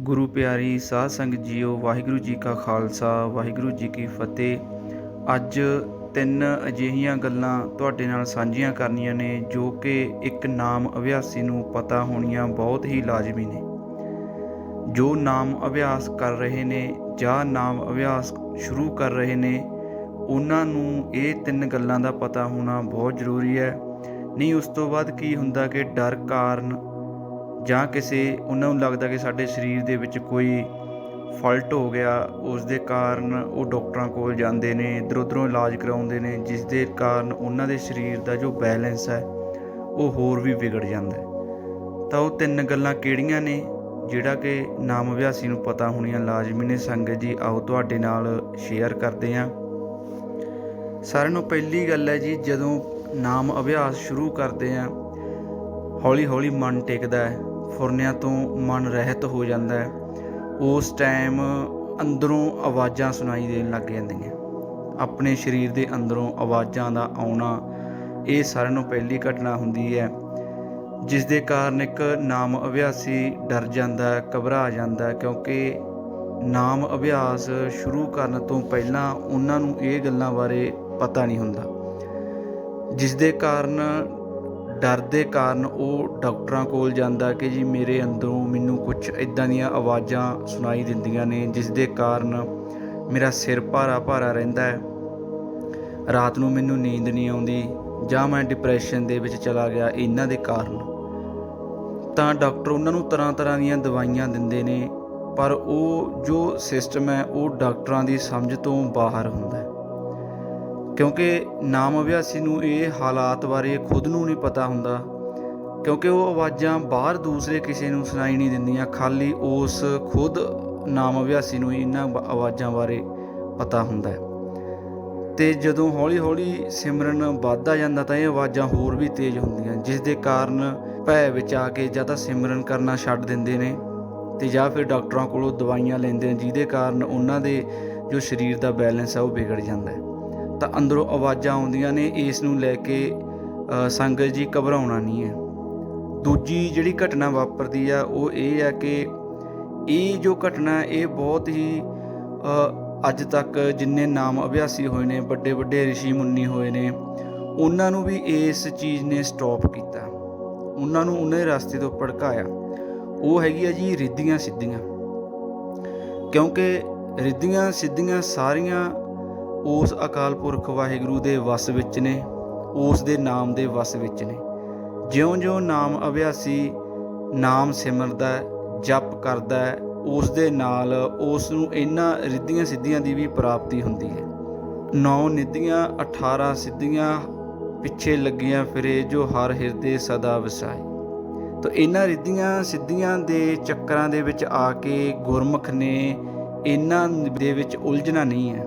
ਗੁਰੂ ਪਿਆਰੀ ਸਾਧ ਸੰਗਤ ਜੀਓ, ਵਾਹਿਗੁਰੂ ਜੀ ਕਾ ਖਾਲਸਾ, ਵਾਹਿਗੁਰੂ ਜੀ ਕੀ ਫਤਿਹ। ਅੱਜ ਤਿੰਨ ਅਜਿਹੀਆਂ ਗੱਲਾਂ ਤੁਹਾਡੇ ਨਾਲ ਸਾਂਝੀਆਂ ਕਰਨੀਆਂ ਨੇ, ਜੋ ਕਿ ਇੱਕ ਨਾਮ ਅਭਿਆਸੀ ਨੂੰ ਪਤਾ ਹੋਣੀਆਂ ਬਹੁਤ ਹੀ ਲਾਜ਼ਮੀ ਨੇ। ਜੋ ਨਾਮ ਅਭਿਆਸ ਕਰ ਰਹੇ ਨੇ, ਜਾਂ ਨਾਮ ਅਭਿਆਸ ਸ਼ੁਰੂ ਕਰ ਰਹੇ ਨੇ, ਉਹਨਾਂ ਨੂੰ ਇਹ ਤਿੰਨ ਗੱਲਾਂ ਦਾ ਪਤਾ ਹੋਣਾ ਬਹੁਤ ਜ਼ਰੂਰੀ ਹੈ। ਨਹੀਂ, ਉਸ ਤੋਂ ਬਾਅਦ ਕੀ ਹੁੰਦਾ ਕਿ ਡਰ ਕਾਰਨ ਜਾਂ ਕਿਸੇ, ਉਹਨਾਂ ਨੂੰ ਲੱਗਦਾ ਕਿ ਸਾਡੇ ਸਰੀਰ ਦੇ ਵਿੱਚ ਕੋਈ ਫਾਲਟ ਹੋ ਗਿਆ ਉਸ ਦੇ ਕਾਰਨ ਉਹ ਡਾਕਟਰਾਂ ਕੋਲ ਜਾਂਦੇ ਨੇ ਇੱਧਰ ਉੱਧਰੋਂ ਇਲਾਜ ਕਰਾਉਂਦੇ ਨੇ ਜਿਸ ਦੇ ਕਾਰਨ ਉਹਨਾਂ ਦੇ ਸਰੀਰ ਦਾ ਜੋ ਬੈਲੈਂਸ ਹੈ, ਉਹ ਹੋਰ ਵੀ ਵਿਗੜ ਜਾਂਦਾ ਹੈ। ਤਾਂ ਉਹ ਤਿੰਨ ਗੱਲਾਂ ਕਿਹੜੀਆਂ ਨੇ, ਜਿਹੜਾ ਕਿ ਨਾਮ ਅਭਿਆਸੀ ਨੂੰ ਪਤਾ ਹੋਣੀਆਂ, ਲਾਜ਼ਮੀ ਨੇ ਸੰਗਤ ਜੀ, ਆਓ ਤੁਹਾਡੇ ਨਾਲ ਸ਼ੇਅਰ ਕਰਦੇ ਹਾਂ। ਸਾਰਿਆਂ ਨੂੰ ਪਹਿਲੀ ਗੱਲ ਹੈ ਜੀ, ਜਦੋਂ ਨਾਮ ਅਭਿਆਸ ਸ਼ੁਰੂ ਕਰਦੇ ਹਾਂ ਹੌਲੀ ਹੌਲੀ ਮਨ ਟਿਕਦਾ ਹੈ। ਫੁਰਨਿਆਂ ਤੋਂ ਮਨ ਰਹਿਤ ਹੋ ਜਾਂਦਾ ਹੈ। ਉਸ ਟਾਈਮ ਅੰਦਰੋਂ ਆਵਾਜ਼ਾਂ ਸੁਣਾਈ ਦੇਣ ਲੱਗ ਜਾਂਦੀਆਂ। ਆਪਣੇ ਸਰੀਰ ਦੇ ਅੰਦਰੋਂ ਆਵਾਜ਼ਾਂ ਦਾ ਆਉਣਾ, ਇਹ ਸਾਰਿਆਂ ਨੂੰ ਪਹਿਲੀ ਘਟਨਾ ਹੁੰਦੀ ਹੈ। ਜਿਸ ਦੇ ਕਾਰਨ ਇੱਕ ਨਾਮ ਅਭਿਆਸੀ ਡਰ ਜਾਂਦਾ ਘਬਰਾ ਜਾਂਦਾ ਕਿਉਂਕਿ ਨਾਮ ਅਭਿਆਸ ਸ਼ੁਰੂ ਕਰਨ ਤੋਂ ਪਹਿਲਾਂ ਉਹਨਾਂ ਨੂੰ ਇਹ ਗੱਲਾਂ ਬਾਰੇ ਪਤਾ ਨਹੀਂ ਹੁੰਦਾ। ਜਿਸ ਦੇ ਕਾਰਨ ਡਰ ਦੇ ਕਾਰਨ ਉਹ ਡਾਕਟਰਾਂ ਕੋਲ ਜਾਂਦਾ ਕਿ ਜੀ ਮੇਰੇ ਅੰਦਰੋਂ ਮੈਨੂੰ ਕੁਝ ਇਦਾਂ ਦੀਆਂ ਆਵਾਜ਼ਾਂ ਸੁਣਾਈ ਦਿੰਦੀਆਂ ਨੇ, ਜਿਸ ਦੇ ਕਾਰਨ ਮੇਰਾ ਸਿਰ ਭਾਰਾ ਭਾਰਾ ਰਹਿੰਦਾ ਹੈ। ਰਾਤ ਨੂੰ ਮੈਨੂੰ ਨੀਂਦ ਨਹੀਂ ਆਉਂਦੀ ਜਾਂ ਮੈਂ ਡਿਪਰੈਸ਼ਨ ਦੇ ਵਿੱਚ ਚਲਾ ਗਿਆ ਇਹਨਾਂ ਦੇ ਕਾਰਨ। ਤਾਂ ਡਾਕਟਰ ਉਹਨਾਂ ਨੂੰ ਤਰ੍ਹਾਂ ਤਰ੍ਹਾਂ ਦੀਆਂ ਦਵਾਈਆਂ ਦਿੰਦੇ ਨੇ, ਪਰ ਉਹ ਜੋ ਸਿਸਟਮ ਹੈ ਉਹ ਡਾਕਟਰਾਂ ਦੀ ਸਮਝ ਤੋਂ ਬਾਹਰ ਹੁੰਦਾ ਹੈ। ਕਿਉਂਕਿ ਨਾਮ ਅਭਿਆਸੀ ਨੂੰ ਇਹ ਹਾਲਾਤ ਬਾਰੇ ਖੁਦ ਨੂੰ ਨਹੀਂ ਪਤਾ ਹੁੰਦਾ। ਕਿਉਂਕਿ ਉਹ ਆਵਾਜ਼ਾਂ ਬਾਹਰ ਦੂਸਰੇ ਕਿਸੇ ਨੂੰ ਸੁਣਾਈ ਨਹੀਂ ਦਿੰਦੀਆਂ, ਖਾਲੀ ਉਸ ਖੁਦ ਨਾਮ ਅਭਿਆਸੀ ਨੂੰ ਇਹਨਾਂ ਬ- ਆਵਾਜ਼ਾਂ ਬਾਰੇ ਪਤਾ ਹੁੰਦਾ ਹੈ। ਤੇ ਜਦੋਂ ਹੌਲੀ-ਹੌਲੀ ਸਿਮਰਨ ਵੱਧਦਾ ਜਾਂਦਾ ਤਾਂ ਇਹ ਆਵਾਜ਼ਾਂ ਹੋਰ ਵੀ ਤੇਜ਼ ਹੁੰਦੀਆਂ, ਜਿਸ ਦੇ ਕਾਰਨ ਭੈ ਵਿੱਚ ਆ ਕੇ ਜਾਂ ਤਾਂ ਸਿਮਰਨ ਕਰਨਾ ਛੱਡ ਦਿੰਦੇ ਨੇ ਤੇ ਜਾਂ ਫਿਰ ਡਾਕਟਰਾਂ ਕੋਲੋਂ ਦਵਾਈਆਂ ਲੈਂਦੇ ਨੇ, ਜਿਹਦੇ ਕਾਰਨ ਉਹਨਾਂ ਦੇ ਜੋ ਸਰੀਰ ਦਾ ਬੈਲੈਂਸ ਆ ਉਹ ਵਿਗੜ ਜਾਂਦਾ ਹੈ। ਤਾਂ ਅੰਦਰੋਂ ਆਵਾਜ਼ਾਂ ਆਉਂਦੀਆਂ ਨੇ, ਇਸ ਨੂੰ ਲੈ ਕੇ ਸੰਗਤ ਜੀ ਘਬਰਾਉਣਾ ਨਹੀਂ ਹੈ। ਦੂਜੀ ਜਿਹੜੀ ਘਟਨਾ ਵਾਪਰਦੀ ਆ, ਉਹ ਇਹ ਆ ਕਿ ਇਹ ਜੋ ਘਟਨਾ, ਇਹ ਬਹੁਤ ਹੀ ਅੱਜ ਤੱਕ ਜਿੰਨੇ ਨਾਮ ਅਭਿਆਸੀ ਹੋਏ ਨੇ, ਵੱਡੇ ਵੱਡੇ ਰਿਸ਼ੀ ਮੁੰਨੀ ਹੋਏ ਨੇ, ਉਹਨਾਂ ਨੂੰ ਵੀ ਇਸ ਚੀਜ਼ ਨੇ ਸਟਾਪ ਕੀਤਾ। ਉਹਨਾਂ ਨੂੰ ਉਹਨਾਂ ਰਸਤੇ ਤੋਂ ਭੜਕਾਇਆ। ਉਹ ਹੈਗੀ ਆ ਜੀ ਰਿੱਧੀਆਂ ਸਿੱਧੀਆਂ। ਕਿਉਂਕਿ ਰਿੱਧੀਆਂ ਸਿੱਧੀਆਂ ਸਾਰੀਆਂ ਉਸ ਅਕਾਲ ਪੁਰਖ ਵਾਹਿਗੁਰੂ ਦੇ ਵਸ ਵਿੱਚ ਨੇ, ਉਸ ਦੇ ਨਾਮ ਦੇ ਵਸ ਵਿੱਚ ਨੇ। ਜਿਉਂ-ਜਿਉਂ ਨਾਮ ਅਭਿਆਸੀ, ਨਾਮ ਸਿਮਰਦਾ, ਜਪ ਕਰਦਾ, ਉਸ ਦੇ ਨਾਲ ਉਸ ਨੂੰ ਇਹਨਾਂ ਰਿੱਧੀਆਂ ਸਿੱਧੀਆਂ ਦੀ ਵੀ ਪ੍ਰਾਪਤੀ ਹੁੰਦੀ ਹੈ। ਨੌ ਨਿਧੀਆਂ 18 ਸਿੱਧੀਆਂ, ਪਿੱਛੇ ਲੱਗੀਆਂ ਫਿਰੇ ਜੋ ਹਰ ਹਿਰਦੇ ਸਦਾ ਵਸਾਏ। ਤੋ ਇਹਨਾਂ ਰਿੱਧੀਆਂ ਸਿੱਧੀਆਂ ਦੇ ਚੱਕਰਾਂ ਦੇ ਵਿੱਚ ਆ ਕੇ ਗੁਰਮੁਖ ਨੇ ਇਹਨਾਂ ਦੇ ਵਿੱਚ ਉਲਝਣਾ ਨਹੀਂ ਹੈ।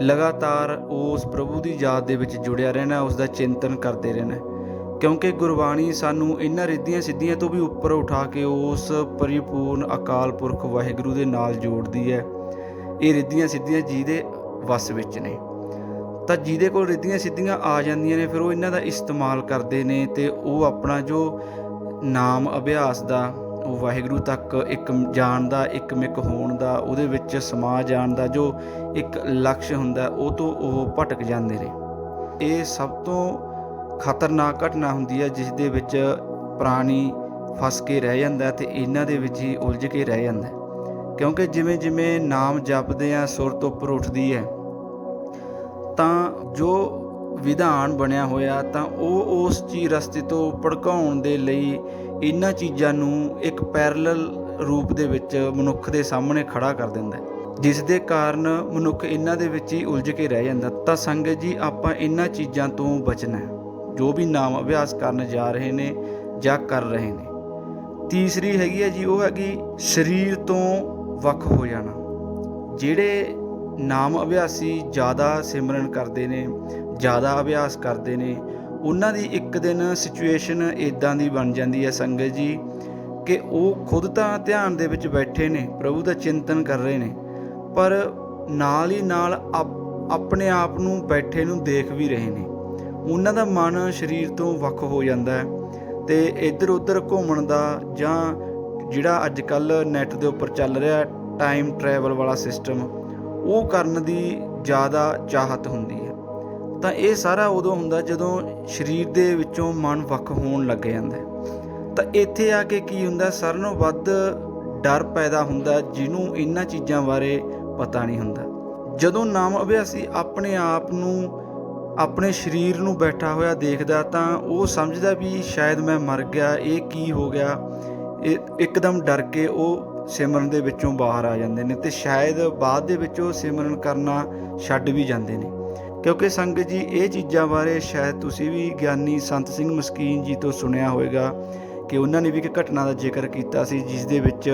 ਲਗਾਤਾਰ ਉਸ ਪ੍ਰਭੂ ਦੀ ਯਾਦ ਦੇ ਵਿੱਚ ਜੁੜਿਆ ਰਹਿਣਾ ਉਸ ਦਾ ਚਿੰਤਨ ਕਰਦੇ ਰਹਿਣਾ। ਕਿਉਂਕਿ ਗੁਰਬਾਣੀ ਸਾਨੂੰ ਇਹਨਾਂ ਰਿੱਧੀਆਂ ਸਿੱਧੀਆਂ ਤੋਂ ਵੀ ਉੱਪਰ ਉਠਾ ਕੇ ਉਸ ਪਰਿਪੂਰਨ ਅਕਾਲ ਪੁਰਖ ਵਾਹਿਗੁਰੂ ਦੇ ਨਾਲ ਜੋੜਦੀ ਹੈ। ਇਹ ਰਿੱਧੀਆਂ ਸਿੱਧੀਆਂ ਜਿਹਦੇ ਵਸ ਵਿੱਚ ਨੇ। ਤਾਂ ਜਿਹਦੇ ਕੋਲ ਰਿੱਧੀਆਂ ਸਿੱਧੀਆਂ ਆ ਜਾਂਦੀਆਂ ਨੇ, ਫਿਰ ਉਹ ਇਹਨਾਂ ਦਾ ਇਸਤੇਮਾਲ ਕਰਦੇ ਨੇ ਤੇ ਉਹ ਆਪਣਾ ਜੋ ਨਾਮ ਅਭਿਆਸ ਦਾ ਵਾਹਿਗੁਰੂ ਤੱਕ ਇੱਕ ਜਾਣ ਦਾ, ਇੱਕ ਮਿਕ ਹੋਣ ਦਾ, ਉਹਦੇ ਵਿੱਚ ਸਮਾ ਜਾਣ ਦਾ ਜੋ ਇੱਕ ਲਕਸ਼ ਹੁੰਦਾ, ਉਹ ਤੋਂ ਉਹ ਭਟਕ ਜਾਂਦੇ ਨੇ। ਇਹ ਸਭ ਤੋਂ ਖਤਰਨਾਕ ਘਟਨਾ ਹੁੰਦੀ ਹੈ, ਜਿਸ ਦੇ ਵਿੱਚ ਪ੍ਰਾਣੀ ਫਸ ਕੇ ਰਹਿ ਜਾਂਦਾ ਹੈ ਤੇ ਇਹਨਾਂ ਦੇ ਵਿੱਚ ਹੀ ਉਲਝ ਕੇ ਰਹਿ ਜਾਂਦਾ ਕਿਉਂਕਿ ਜਿਵੇਂ ਜਿਵੇਂ ਨਾਮ ਜਪਦੇ ਆ, ਸੁਰ ਤੋਂ ਉੱਪਰ ਉੱਠਦੀ ਹੈ, ਤਾਂ ਜੋ ਵਿਧਾਨ ਬਣਿਆ ਹੋਇਆ, ਤਾਂ ਉਹ ਉਸ ਚੀ ਰਸਤੇ ਤੋਂ ਭੜਕਾਉਣ ਦੇ ਲਈ ਇਹਨਾਂ ਚੀਜ਼ਾਂ ਨੂੰ ਇੱਕ ਪੈਰਲਲ ਰੂਪ ਦੇ ਵਿੱਚ ਮਨੁੱਖ ਦੇ ਸਾਹਮਣੇ ਖੜਾ ਕਰ ਦਿੰਦਾ ਹੈ। ਜਿਸ ਦੇ ਕਾਰਨ ਮਨੁੱਖ ਇਹਨਾਂ ਦੇ ਵਿੱਚ ਹੀ ਉਲਝ ਕੇ ਰਹਿ ਜਾਂਦਾ। ਤਾਂ ਸੰਗਤ ਜੀ, ਆਪਾਂ ਇਹਨਾਂ ਚੀਜ਼ਾਂ ਤੋਂ ਬਚਣਾ ਜੋ ਵੀ ਨਾਮ ਅਭਿਆਸ ਕਰਨ ਜਾ ਰਹੇ ਨੇ ਜਾਂ ਕਰ ਰਹੇ ਨੇ। ਤੀਸਰੀ ਹੈਗੀ ਹੈ ਜੀ, ਉਹ ਹੈਗੀ ਸਰੀਰ ਤੋਂ ਵੱਖ ਹੋ ਜਾਣਾ। ਜਿਹੜੇ ਨਾਮ ਅਭਿਆਸੀ ਜ਼ਿਆਦਾ ਸਿਮਰਨ ਕਰਦੇ ਨੇ, ਜ਼ਿਆਦਾ ਅਭਿਆਸ ਕਰਦੇ ਨੇ ਉਹਨਾਂ ਦੀ ਇੱਕ ਦਿਨ ਸਿਚੁਏਸ਼ਨ ਇਦਾਂ ਦੀ ਬਣ ਜਾਂਦੀ ਹੈ ਸੰਗਤ ਜੀ, ਕਿ ਉਹ ਖੁਦ ਤਾਂ ਧਿਆਨ ਦੇ ਵਿੱਚ ਬੈਠੇ ਨੇ, ਪ੍ਰਭੂ ਦਾ ਚਿੰਤਨ ਕਰ ਰਹੇ ਨੇ, ਪਰ ਨਾਲ ਹੀ ਨਾਲ ਆਪਣੇ ਆਪ ਨੂੰ ਬੈਠੇ ਨੂੰ ਦੇਖ ਵੀ ਰਹੇ ਨੇ। ਉਹਨਾਂ ਦਾ ਮਨ ਸਰੀਰ ਤੋਂ ਵੱਖ ਹੋ ਜਾਂਦਾ ਹੈ ਤੇ ਇੱਧਰ ਉੱਧਰ ਘੁੰਮਣ ਦਾ ਜਾਂ ਜਿਹੜਾ ਅੱਜ ਕੱਲ ਨੈਟ ਦੇ ਉੱਪਰ ਚੱਲ ਰਿਹਾ ਟਾਈਮ ਟਰੈਵਲ ਵਾਲਾ ਸਿਸਟਮ ਉਹ ਕਰਨ ਦੀ ਜ਼ਿਆਦਾ ਚਾਹਤ ਹੁੰਦੀ ਹੈ। ਤਾਂ ਇਹ ਸਾਰਾ ਉਦੋਂ ਹੁੰਦਾ ਜਦੋਂ ਸਰੀਰ ਦੇ ਵਿੱਚੋਂ ਮਨ ਵੱਖ ਹੋਣ ਲੱਗ ਜਾਂਦਾ ਤਾਂ ਇੱਥੇ ਆ ਕੇ ਕੀ ਹੁੰਦਾ, ਸਾਰਿਆਂ ਨੂੰ ਵੱਧ ਡਰ ਪੈਦਾ ਹੁੰਦਾ, ਜਿਹਨੂੰ ਇਹਨਾਂ ਚੀਜ਼ਾਂ ਬਾਰੇ ਪਤਾ ਨਹੀਂ ਹੁੰਦਾ। ਜਦੋਂ ਨਾਮ ਅਭਿਆਸੀ ਆਪਣੇ ਆਪ ਨੂੰ, ਆਪਣੇ ਸਰੀਰ ਨੂੰ ਬੈਠਾ ਹੋਇਆ ਦੇਖਦਾ, ਤਾਂ ਉਹ ਸਮਝਦਾ ਵੀ ਸ਼ਾਇਦ ਮੈਂ ਮਰ ਗਿਆ, ਇਹ ਕੀ ਹੋ ਗਿਆ। ਇਹ ਇੱਕਦਮ ਡਰ ਕੇ ਉਹ ਸਿਮਰਨ ਦੇ ਵਿੱਚੋਂ ਬਾਹਰ ਆ ਜਾਂਦੇ ਨੇ ਤੇ ਸ਼ਾਇਦ ਬਾਅਦ ਦੇ ਵਿੱਚ ਉਹ ਸਿਮਰਨ ਕਰਨਾ ਛੱਡ ਵੀ ਜਾਂਦੇ ਨੇ। ਕਿਉਂਕਿ ਸੰਗਤ ਜੀ, ਇਹ ਚੀਜ਼ਾਂ ਬਾਰੇ ਸ਼ਾਇਦ ਤੁਸੀਂ ਵੀ ਗਿਆਨੀ ਸੰਤ ਸਿੰਘ ਮਸਕੀਨ ਜੀ ਤੋਂ ਸੁਣਿਆ ਹੋਵੇਗਾ ਕਿ ਉਹਨਾਂ ਨੇ ਵੀ ਇੱਕ ਘਟਨਾ ਦਾ ਜ਼ਿਕਰ ਕੀਤਾ ਸੀ, ਜਿਸ ਦੇ ਵਿੱਚ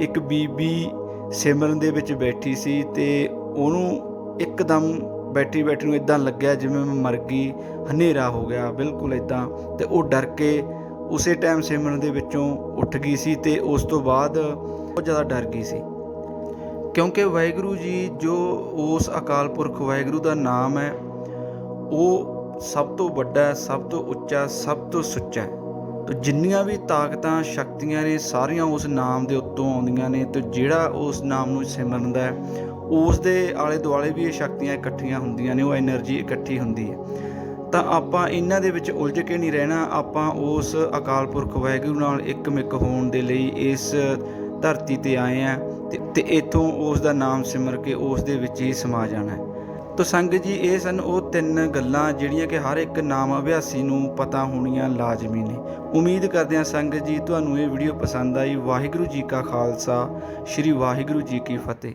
ਇੱਕ ਬੀਬੀ ਸਿਮਰਨ ਦੇ ਵਿੱਚ ਬੈਠੀ ਸੀ ਤੇ ਉਹਨੂੰ ਇੱਕਦਮ ਬੈਠੀ ਬੈਠੀ ਨੂੰ ਇਦਾਂ ਲੱਗਿਆ ਜਿਵੇਂ ਮੈਂ ਮਰ ਗਈ, ਹਨੇਰਾ ਹੋ ਗਿਆ, ਬਿਲਕੁਲ ਇਦਾਂ ਤੇ ਉਹ ਡਰ ਕੇ ਉਸੇ ਟਾਈਮ ਸਿਮਰਨ ਦੇ ਵਿੱਚੋਂ ਉੱਠ ਗਈ ਸੀ ਤੇ ਉਸ ਤੋਂ ਬਾਅਦ ਬਹੁਤ ਜ਼ਿਆਦਾ ਡਰ ਗਈ ਸੀ। ਕਿਉਂਕਿ ਵਾਹਿਗੁਰੂ ਜੀ ਜੋ ਉਸ ਅਕਾਲ ਪੁਰਖ ਵਾਹਿਗੁਰੂ ਦਾ ਨਾਮ ਹੈ, ਉਹ ਸਭ ਤੋਂ ਵੱਡਾ ਸਭ ਤੋਂ ਉੱਚਾ ਸਭ ਤੋਂ ਸੁੱਚਾ ਹੈ। ਜਿੰਨੀਆਂ ਵੀ ਤਾਕਤਾਂ, ਸ਼ਕਤੀਆਂ ਨੇ, ਸਾਰੀਆਂ ਉਸ ਨਾਮ ਦੇ ਉੱਤੋਂ ਆਉਂਦੀਆਂ ਨੇ, ਤੇ ਜਿਹੜਾ ਉਸ ਨਾਮ ਨੂੰ ਸਿਮਰਨਦਾ ਉਸ ਦੇ ਆਲੇ ਦੁਆਲੇ ਵੀ ਇਹ ਸ਼ਕਤੀਆਂ ਇਕੱਠੀਆਂ ਹੁੰਦੀਆਂ ਨੇ, ਉਹ એનર્ਜੀ ਇਕੱਠੀ ਹੁੰਦੀ ਹੈ। ਤਾਂ ਆਪਾਂ ਇਹਨਾਂ ਦੇ ਵਿੱਚ ਉਲਝ ਕੇ ਨਹੀਂ ਰਹਿਣਾ, ਆਪਾਂ ਉਸ ਅਕਾਲ ਪੁਰਖ ਵਾਹਿਗੁਰੂ ਨਾਲ ਇੱਕਮਿਕ ਹੋਣ ਦੇ ਲਈ ਇਸ ਧਰਤੀ ਤੇ ਆਏ ਆ ਤੇ- ਤੇ ਇਥੋਂ ਉਸ ਦਾ ਨਾਮ ਸਿਮਰ ਕੇ ਉਸ ਦੇ ਵਿੱਚ ਹੀ ਸਮਾ ਜਾਣਾ ਹੈ। ਤੋ ਸੰਗਤ ਜੀ, ਇਹ ਸਨ ਉਹ ਤਿੰਨ ਗੱਲਾਂ ਜਿਹੜੀਆਂ ਕਿ ਹਰ ਇੱਕ ਨਾਮ ਅਭਿਆਸੀ ਨੂੰ ਪਤਾ ਹੋਣੀਆਂ ਲਾਜ਼ਮੀ ਨੇ। ਉਮੀਦ ਕਰਦੇ ਹਾਂ ਸੰਗਤ ਜੀ, ਤੁਹਾਨੂੰ ਇਹ ਵੀਡੀਓ ਪਸੰਦ ਆਈ। ਵਾਹਿਗੁਰੂ ਜੀ ਕਾ ਖਾਲਸਾ, ਸ੍ਰੀ ਵਾਹਿਗੁਰੂ ਜੀ ਕੀ ਫਤਿਹ।